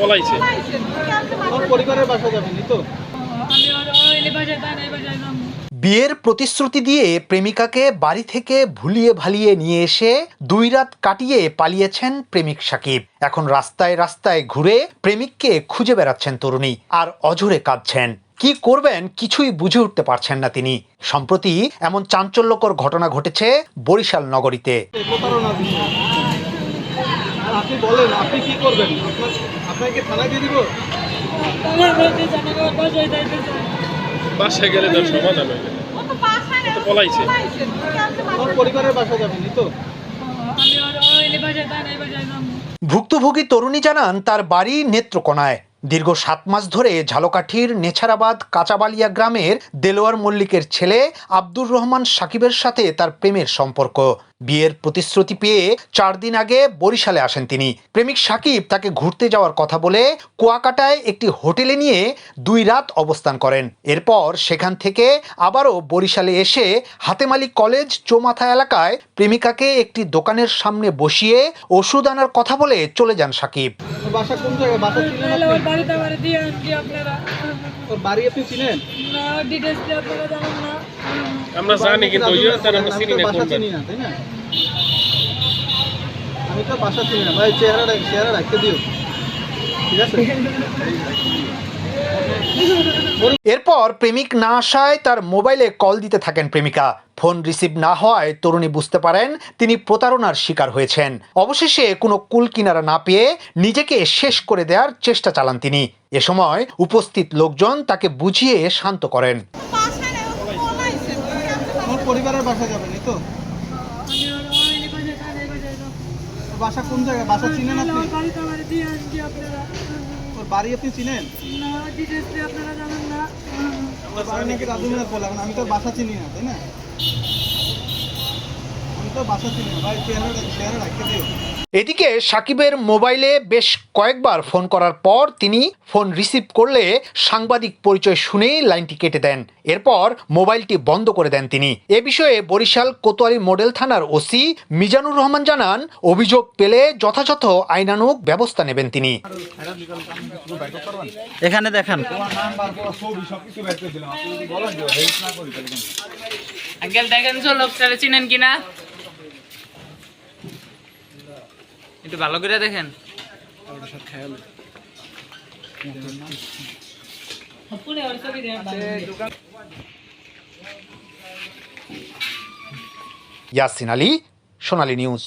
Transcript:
পলাইছে। পরিবারের বাসা যাবেনি তো? বিয়ের প্রতিশ্রুতি দিয়ে প্রেমিকাকে বাড়ি থেকে ভুলিয়ে ভালিয়ে নিয়ে এসে দুই রাত কাটিয়ে পালিয়েছেন প্রেমিক সাকিব। এখন রাস্তায় রাস্তায় ঘুরে প্রেমিককে খুঁজে বেড়াচ্ছেন তরুণী আর অঝরে কাঁদছেন। কি করবেন কিছুই বুঝে উঠতে পারছেন না তিনি। সম্প্রতি এমন চাঞ্চল্যকর ঘটনা ঘটেছে বরিশাল নগরীতে। আপনি বলেন আপনি কি করবেন? আপনার আপনাকে থানায় দিয়ে দিব? বাসায় গেলে তার সমাধান হয়ে যাবে। পলাইছে। আমার পরিবারের বাসা যাবেনি তো? ভুক্তভোগী তরুণী জানান তার বাড়ি নেত্রকোনায়। দীর্ঘ সাত মাস ধরে ঝালকাঠির নেছারাবাদ কাঁচাবালিয়া গ্রামের দেলোয়ার মল্লিকের ছেলে আব্দুর রহমান সাকিবের সাথে তার প্রেমের সম্পর্ক। বিয়ের প্রতিশ্রুতি পেয়ে চার দিন আগে বরিশালে আসেন তিনি। প্রেমিক সাকিব তাকে ঘুরতে যাওয়ার কথা বলে কুয়াকাটায় একটি হোটেলে নিয়ে দুই রাত অবস্থান করেন। এরপর সেখান থেকে আবারও বরিশালে এসে হাতেমালি কলেজ চৌমাথা এলাকায় প্রেমিকাকে একটি দোকানের সামনে বসিয়ে ওষুধ আনার কথা বলে চলে যান সাকিব। বাসা কোন জায়গায়? বাসা চিনেন ওর বাড়িতে আমার দিয়ে আপনারা। ওর বাড়ি আপনি চিনেন? না ডিটেলস আপনারা জানেন না। আমরা জানি কিন্তু ওই তার আমরা চিনি না কোন তাই না? আমি তো বাসা চিনি না। ভাই চেহারা চেহারা রাখতে দিও। ঠিক আছে? এরপর প্রেমিক না আসায় তার মোবাইলে কল দিতে থাকেন প্রেমিকা। ফোন রিসিভ না হওয়ায় তরুণী বুঝতে পারেন তিনি প্রতারণার শিকার হয়েছেন। অবশেষে কোনো কুল কিনারা না পেয়ে নিজেকে শেষ করে দেওয়ার চেষ্টা চালান তিনি। এ সময় উপস্থিত লোকজন তাকে বুঝিয়ে শান্ত করেন। পরিবারের বাসা যাবেন তো? বাসা কোন জায়গায়? বাসা চিনেন আপনি? ওর বাড়ি আপনি চিনেন? ওর আমি তো বাসা চিনি না, তাই না আমি তো বাসা চিনি না ভাই চেহারা চেহারা রাখতে দিও এদিকে সাকিবের মোবাইলে বেশ কয়েকবার ফোন করার পর তিনি ফোন রিসিভ করলে সাংবাদিক পরিচয় শুনেই লাইনটি কেটে দেন। এরপর মোবাইলটি বন্ধ করে দেন তিনি। এ বিষয়ে বরিশাল কোতোয়ালি মডেল থানার ওসি মিজানুর রহমান জানান অভিযোগ পেলে যথাযথ আইনানুগ ব্যবস্থা নেবেন তিনি। এখানে দেখান। আঙ্কেল দেখেন তো লোকটারে চিনেন কিনা? একটু ভালো করে দেখেন। ইয়াসিন আলী সোনালী নিউজ।